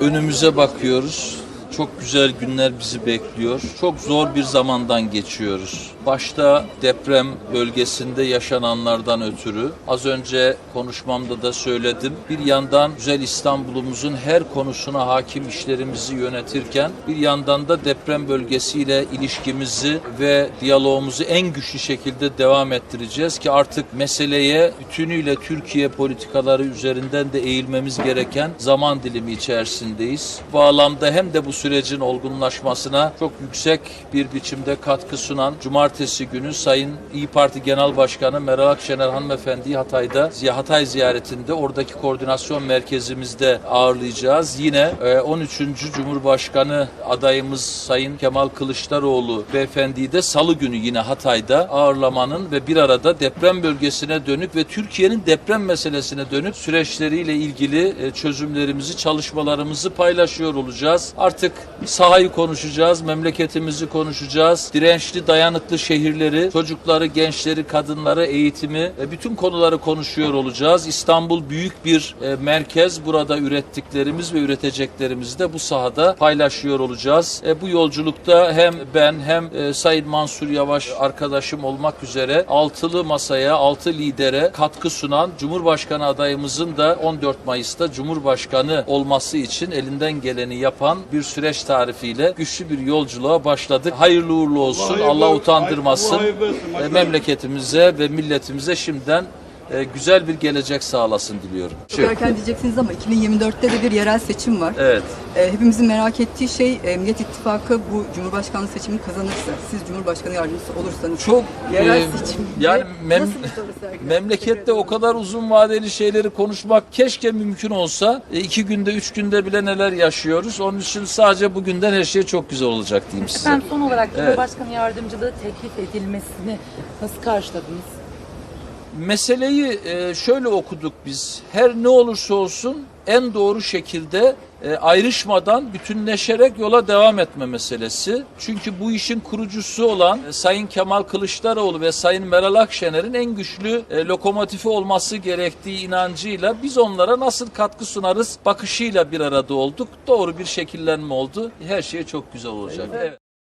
Önümüze bakıyoruz. Çok güzel günler bizi bekliyor. Çok zor bir zamandan geçiyoruz. Başta deprem bölgesinde yaşananlardan ötürü az önce konuşmamda da söyledim. Bir yandan güzel İstanbul'umuzun her konusuna hakim işlerimizi yönetirken bir yandan da deprem bölgesiyle ilişkimizi ve diyalogumuzu en güçlü şekilde devam ettireceğiz ki artık meseleye bütünüyle Türkiye politikaları üzerinden de eğilmemiz gereken zaman dilimi içerisindeyiz. Bu bağlamda hem de bu sürecin olgunlaşmasına çok yüksek bir biçimde katkı sunan Cumartesi günü Sayın İyi Parti Genel Başkanı Meral Akşener hanımefendiyi Hatay'da Hatay ziyaretinde oradaki koordinasyon merkezimizde ağırlayacağız. Yine e, 13. Cumhurbaşkanı adayımız Sayın Kemal Kılıçdaroğlu beyefendiyi de salı günü yine Hatay'da ağırlamanın ve bir arada deprem bölgesine dönük ve Türkiye'nin deprem meselesine dönük süreçleriyle ilgili e, çözümlerimizi, çalışmalarımızı paylaşıyor olacağız. Artık sahayı konuşacağız, memleketimizi konuşacağız. Dirençli, dayanıklı şehirleri, çocukları, gençleri, kadınları, eğitimi, e, bütün konuları konuşuyor olacağız. İstanbul büyük bir e, merkez. Burada ürettiklerimiz ve üreteceklerimizi de bu sahada paylaşıyor olacağız. E, Bu yolculukta hem ben hem e, Sayın Mansur Yavaş arkadaşım olmak üzere altılı masaya, altı lidere katkı sunan Cumhurbaşkanı adayımızın da 14 Mayıs'ta Cumhurbaşkanı olması için elinden geleni yapan bir süreç tarifiyle güçlü bir yolculuğa başladık. Hayırlı uğurlu olsun. Allah olsun. utandırmasın. Hayırlı olsun. E, Maşallah. memleketimize ve milletimize şimdiden e, güzel bir gelecek sağlasın diliyorum. Çok erken diyeceksiniz ama 2024'te de bir yerel seçim var. Evet. Ee, hepimizin merak ettiği şey e, Millet İttifakı bu Cumhurbaşkanlığı seçimini kazanırsa, siz Cumhurbaşkanı yardımcısı olursanız Çok yerel e, seçim yani mem- nasıl bir sergiler? memlekette o kadar uzun vadeli şeyleri konuşmak keşke mümkün olsa. E, iki günde, üç günde bile neler yaşıyoruz. Onun için sadece bugünden her şey çok güzel olacak diyeyim size. Efendim son olarak Evet. Cumhurbaşkanı yardımcılığı teklif edilmesini nasıl karşıladınız? Meseleyi e, şöyle okuduk biz. Her ne olursa olsun en doğru şekilde e, ayrışmadan bütünleşerek yola devam etme meselesi. Çünkü bu işin kurucusu olan e, Sayın Kemal Kılıçdaroğlu ve Sayın Meral Akşener'in en güçlü lokomotifi olması gerektiği inancıyla biz onlara nasıl katkı sunarız bakışıyla bir arada olduk. Doğru bir şekillenme oldu. Her şey çok güzel olacak. Evet.